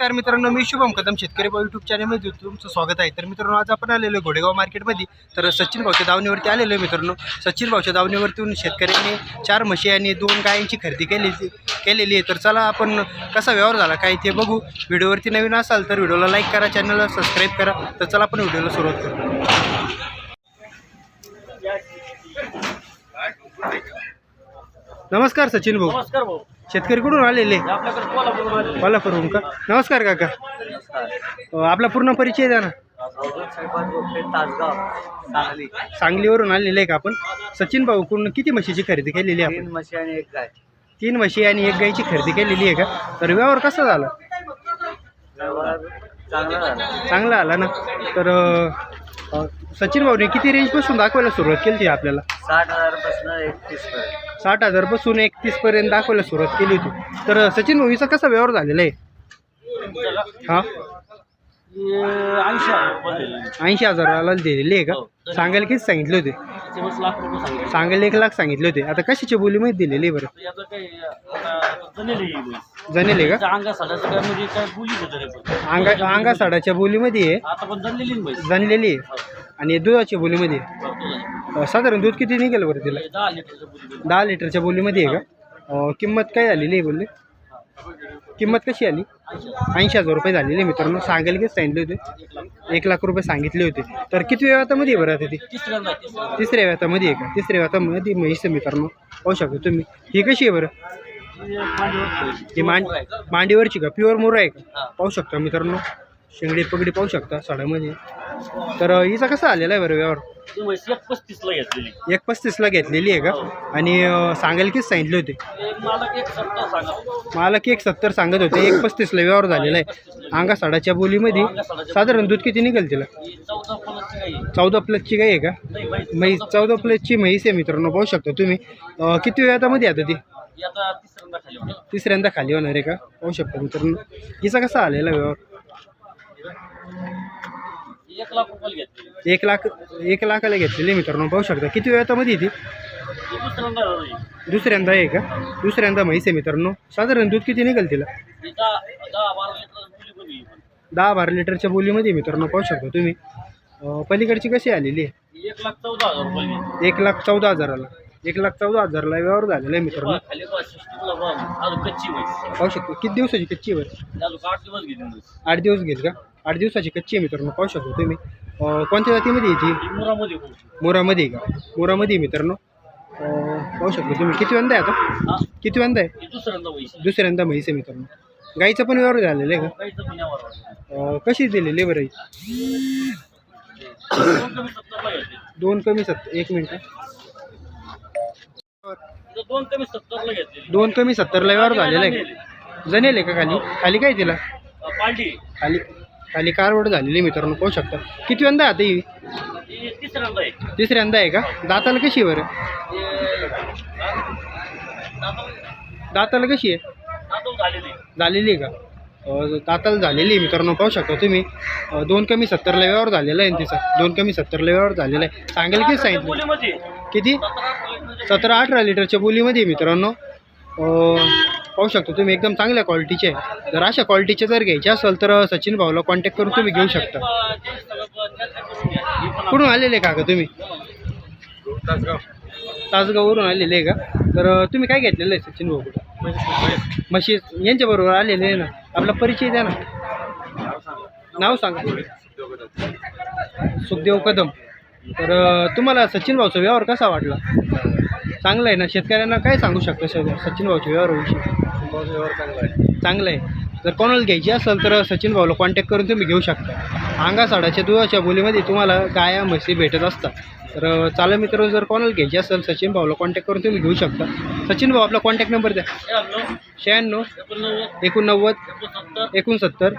नमस्कार मित्रांनो मी शुभम कदम शेतकरी भाऊ यूट्यूब चॅनलमध्ये तुमचं स्वागत आहे. तर मित्रांनो आज आपण आलेलो आहे घोडेगाव मार्केटमध्ये. तर सचिन भाऊच्या दावणीवरती आलेलो आहे मित्रांनो. सचिन भाऊच्या दावणीवरतून शेतकऱ्यांनी चार म्हशी आणि दोन गायांची खरेदी केली केलेली आहे. तर चला आपण कसा व्यवहार झाला काय ते बघू. व्हिडिओवरती नवीन असाल तर व्हिडिओला लाईक करा चॅनलला सबस्क्राईब करा. तर चला आपण व्हिडिओला सुरुवात करू. नमस्कार सचिन भाऊ. नमस्कार भाऊ. शेतकरी कुठून आलेले. कोल्हापूरहून का? नमस्कार काका. अ, आपला पूर्ण परिचय द्या ना. तासगाव सांगलीवरून आलेले आहे का आपण? सचिन भाऊ कडून किती म्हशीची खरेदी केलेली आहे तीन आपण? म्हशी आणि एक गाय. तीन म्हशी आणि एक गायची खरेदी केलेली आहे का? तर व्यवहार कसा झाला? चांगला झाला. चांगला आला ना? तर अ, सचिन भाऊने किती रेंजपासून दाखवायला सुरुवात केली होती आपल्याला? साठ हजारपासून एकतीस पर्यंत. साठ हजारपासून एकतीसपर्यंत दाखवायला सुरुवात केली होती. तर सचिन भाऊचा कसा व्यवहार झालेला आहे? हां? ऐंशी ऐंशी हजाराला दिलेली आहे का? सांगायला किती सांगितले होते? लाख रुपये सांगितले. सांगायला एक लाख सांगितले होते. आता कशाच्या बोलीमध्ये दिलेली आहे बरं याचं काही आता जनेली जनेल आहे का? अंगा साडाचं काय म्हणजे काय बोली पण अंगा अंगा साडाच्या बोलीमध्ये आहे? आता पण जणलेली ना. जनलेली आहे आणि दुधाच्या बोलीमध्ये आहे. हो, अं, साधारण दूध किती निघेल बरं तिला? हे दहा लिटरचं बोली दहा लिटरच्या बोलीमध्ये आहे का? अं, किंमत काय झालेली आहे बोलले? किंमत कशी आली? ऐंशी हजार रुपये झालेली आहे मित्रांनो. सांगायला किती सांगितले होते? एक लाख. रुपये सांगितले होते. तर किती व्यवहारामध्ये आहे बरं आता ती? तिसऱ्या व्यवहारामध्ये आहे का? तिसऱ्या म्हैस आहे मित्रांनो. पाहू शकता तुम्ही. ही कशी आहे बरं? ही मांड मांडीवरची का? प्युअर मोर आहे का? पाहू शकता मित्रांनो. शेंगडी पगडी पाहू शकता साड्यामध्ये. तर हिचा कसा आलेला आहे बरं व्यवहार? ती म्हैस एक पस्तीसला घेतलेली. एक पस्तीसला घेतलेली आहे का? आणि अं, सांगायला किती सांगितले होते? एक मला एक सत्तर सांगा. मला की एक सत्तर सांगत होते. एक पस्तीसला व्यवहार झालेला आहे. अंगा साडाच्या बोलीमध्ये साधारण दूध किती निघेल तिला? ही चौदा काही प्लसची गाय आहे का? नाही म्हैस म्हैस चौदा प्लसची म्हैस आहे मित्रांनो पाहू शकता तुम्ही. अं, किती वेळामध्ये आता ती? ही आता तिसऱ्यांदा खाली होणार. तिसऱ्यांदा खाली होणार आहे का? पाहू शकता मित्रांनो. हिचा कसा आलेला व्यवहार? ही एक लाख रुपयाला घेतली. एक लाख एक लाखाला घेतलेली मित्रांनो पाहू शकता. किती वेळामध्ये ती ही दुसऱ्यांदा झाली. दुसऱ्यांदा आहे का? दुसऱ्यांदा म्हैस आहे मित्रांनो. साधारण दूध किती निघेल तिला? दहा दहा बारा लिटर मुली पण पण. दहा बारा लिटरच्या बोलीमध्ये मित्रांनो. पाहू शकता तुम्ही. अं, पलीकडची कशी आलेली आहे? एक लाख चौदा हजार रुपये घेतली. एक लाख चौदा हजाराला. एक लाख चौदा हजाराला व्यवहार झालेला आहे मित्रांनो. बघा, खाली बघा, सिस्टीमला बघा. अजून कच्ची म्हैस. पाहू शकतो. किती दिवसाची कच्ची आहे बरं अजून आठ दिवस घेतली म्हैस. आठ दिवस घेईल का? आठ दिवसाची कच्ची आहे मित्रांनो पाहू शकतो तुम्ही. कोणत्या जातीमध्ये येते ही मुरामध्ये का? मोरामध्ये आहे मित्रांनो. पाहू शकतो तुम्ही. किती वंदा आहे आता? हा. किती वंदा आहे? ही दुसऱ्यांदा म्हैस. दुसऱ्यांदा म्हैस आहे मित्रांनो. गाईचा पण व्यवहार झालेला आहे गाईचं पण यावर वाटतं. का अं, कशी दिलेली आहे बरं ही? दोन कमी सत्तर एक मिनिट. दोन कमी सत्तरला घेतलेली दोन कमी सत्तरला व्यवहार झालेला आहे का? जनेल आहे. का खाली? खाली काय तिला? अं, खाली. खाली कारवड झालेली आहे मित्रांनो पाहू शकता. किती वंदा आहे आता ही? तिसऱ्यांदा आहे का? दाताला कशी आहे बरं? दाताला- कशी आहे? झालेली आहे का? दाताला झालेली आहे मित्रांनो पाहू शकता तुम्ही. दोन कमी सत्तर व्यवहार झालेला आहे तिचा. दोन कमी सत्तर व्यवहार झालेला आहे. सांगेल की सांगितलं? किती? सतरा अठरा लिटरच्या बोलीमध्ये मित्रांनो. पाहू शकतो तुम्ही एकदम चांगल्या क्वालिटीचे जर अशा क्वालिटीचे जर घ्यायचे असेल तर सचिन भाऊला कॉन्टॅक्ट करून तुम्ही घेऊ शकता. कुठून आलेले का तुम्ही? तासगाववरून आलेले आहे का? तर तुम्ही काय घेतलेलं आहे सचिन भाऊ म्हशी. यांच्याबरोबर आलेले आहे ना? आपला परिचय द्या ना. नाव सांगा. सुखदेव कदम. तर तुम्हाला सचिन भाऊचा व्यवहार कसा वाटला? चांगला आहे ना? शेतकऱ्यांना काय सांगू शकता सर सचिन भाऊच्या व्यवहाराविषयी व्यवहार चांगला आहे. चांगलं आहे. जर कोणाला घ्यायची असेल तर सचिन भाऊला कॉन्टॅक्ट करून तुम्ही घेऊ शकता. अंगा साडाच्या दुधाच्या बोलीमध्ये तुम्हाला गाया म्हशी भेटत असतात. तर चाला मित्र जर कोणाला घ्यायची असेल सचिन भाऊला कॉन्टॅक्ट करून तुम्ही घेऊ शकता. सचिन भाऊ आपला कॉन्टॅक्ट नंबर द्या. शहाण्णव एकोणनव्वद एकोणसत्तर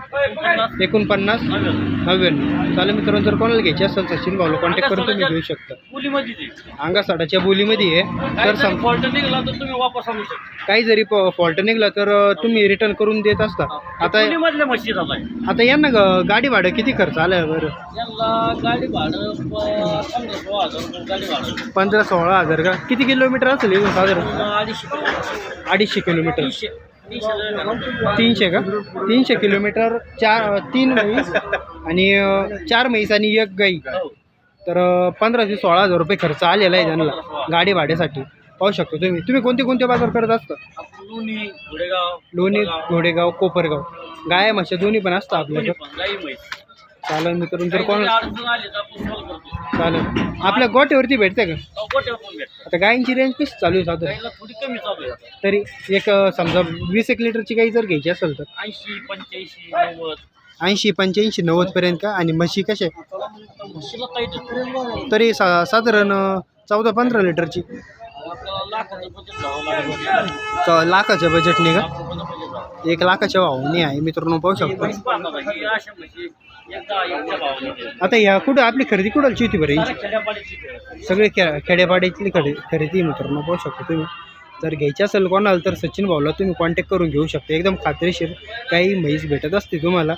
एकोणपन्नास नव्याण्णव. चालेल मित्रांनो जर कोणाला घ्यायची असेल सचिन भाऊला कॉन्टॅक्ट करून तुम्ही घेऊ शकता. अंगासाडाच्या अंगा बोलीमध्ये आहे. तर फॉल्ट तर तुम्ही वापस आणू शकता काही जरी फॉल्ट निघला तर तुम्ही रिटर्न करून देत असता. आता मुलीमधल्या आता यांना गाडी भाडं किती खर्च आलं बरं? गाडी भाडं पंधरा सोळा हजार का? किती किलोमीटर असेल इथून साधारण? अडीचशे किलोमीटर. तीनशे का? तीनशे किलोमीटर चार तीन म्हैस आणि अं, चार म्हैस आणि एक गाई. तर अं, पंधरा ते सोळा हजार रुपये खर्च आलेला आहे त्यांना गाडी भाड्यासाठी. पाहू शकतो तुम्ही. तुम्ही कोणते कोणते बाजार करत असता? लोणी घोडेगाव लोणी कोपरगाव, घोडेगाव कोपरगाव गाय म्हशी दोन्ही पण असतं दोन्ही आपल्याकडं. गाई म्हैस चालेल मित्रांनो जर कोण काही अडचण आली तर आपण सॉल्व करतो. चालेल. आपल्या गोट्यावरती भेटते का? अहो, गोट्यावर पण भेटतं. आता गायींची रेंज कशी चालू आहे साधारण? गाईला थोडी कमी चालू आहे आता. तरी एक अं, समजा वीस एक लिटरची गाई जर घ्यायची असेल तर? ऐंशी पंच्याऐंशी नव्वद. ऐंशी पंच्याऐंशी नव्वदपर्यंत का? आणि म्हशी कशा आहे? तरी सा साधारण चौदा पंधरा लिटरची. लाखाचं बजेट जावं लागेल. च- लाखाच्या बजेटने का? जावं. एक लाखाच्या भावाने आहे मित्रांनो पाहू शकतो? ही अशा म्हशी आता ह्या कुठं आपली खरेदी कुठलची होती बरं. सगळे खे खेड्यापाड्यातली खरे खरेदी मित्रांनो पाहू शकतो तुम्ही. जर घ्यायची असेल कोणाला तर सचिन भाऊला तुम्ही कॉन्टॅक्ट करून घेऊ शकता. एकदम खात्रीशीर काही म्हैस भेटत असते तुम्हाला.